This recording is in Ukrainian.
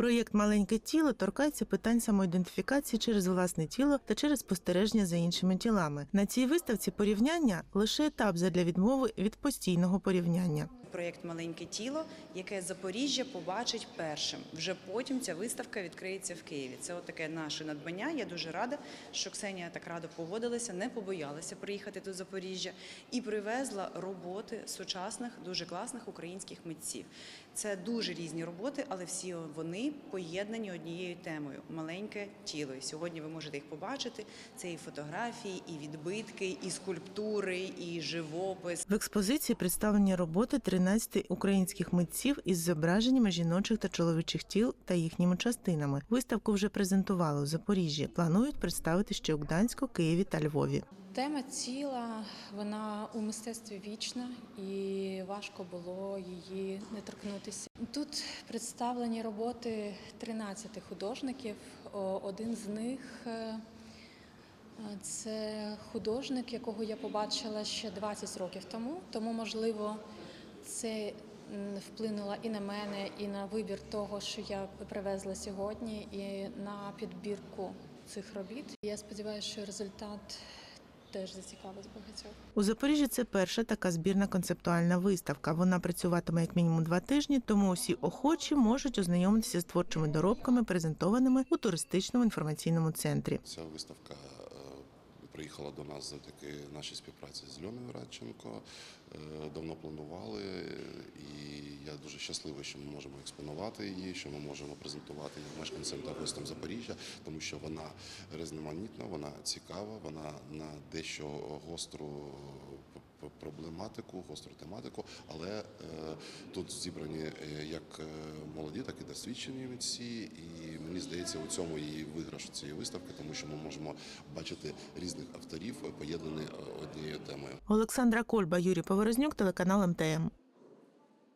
Проєкт Маленьке тіло торкається питань самоідентифікації через власне тіло та через спостереження за іншими тілами. На цій виставці порівняння лише етап задля відмови від постійного порівняння. Проєкт Маленьке тіло, яке Запоріжжя побачить першим. Вже потім ця виставка відкриється в Києві. Це таке наше надбання. Я дуже рада, що Ксенія так радо поводилася, не побоялася приїхати до Запоріжжя і привезла роботи сучасних, дуже класних українських митців. Це дуже різні роботи, але всі вони поєднані однією темою маленьке тіло. І сьогодні ви можете їх побачити. Це і фотографії, і відбитки, і скульптури, і живопис. В експозиції представлені роботи 13 українських митців із зображеннями жіночих та чоловічих тіл та їхніми частинами. Виставку вже презентували у Запоріжжі. Планують представити ще у Гданську, Києві та Львові. Тема тіла вона у мистецтві вічна, і важко було її не торкнутися. Тут представлені роботи 13 художників. Один з них е, це художник, якого я побачила ще 20 років тому. Тому, можливо, це вплинуло і на мене, і на вибір того, що я привезла сьогодні, і на підбірку цих робіт. Я сподіваюся, що результат теж зацікавить багатьох. У Запоріжжі це перша така збірна концептуальна виставка. Вона працюватиме як мінімум два тижні, тому усі охочі можуть ознайомитися з творчими доробками, презентованими у туристичному інформаційному центрі. Ця виставка приїхала до нас завдяки нашій співпраці з Льоною Радченко. Е, Давно планували, і я дуже щасливий, що ми можемо експонувати її, що ми можемо презентувати її мешканцям та гостям Запоріжжя, тому що вона різноманітна, вона цікава, вона на дещо гостру проблематику, гостру тематику, але е, тут зібрані е, як е, молоді, так і досвідчені митці. І мені здається, у цьому і виграш цієї виставки, тому що ми можемо бачити різних авторів, поєднані е, однією темою. Олександра Кольба, Юрій Поворознюк, телеканал МТМ.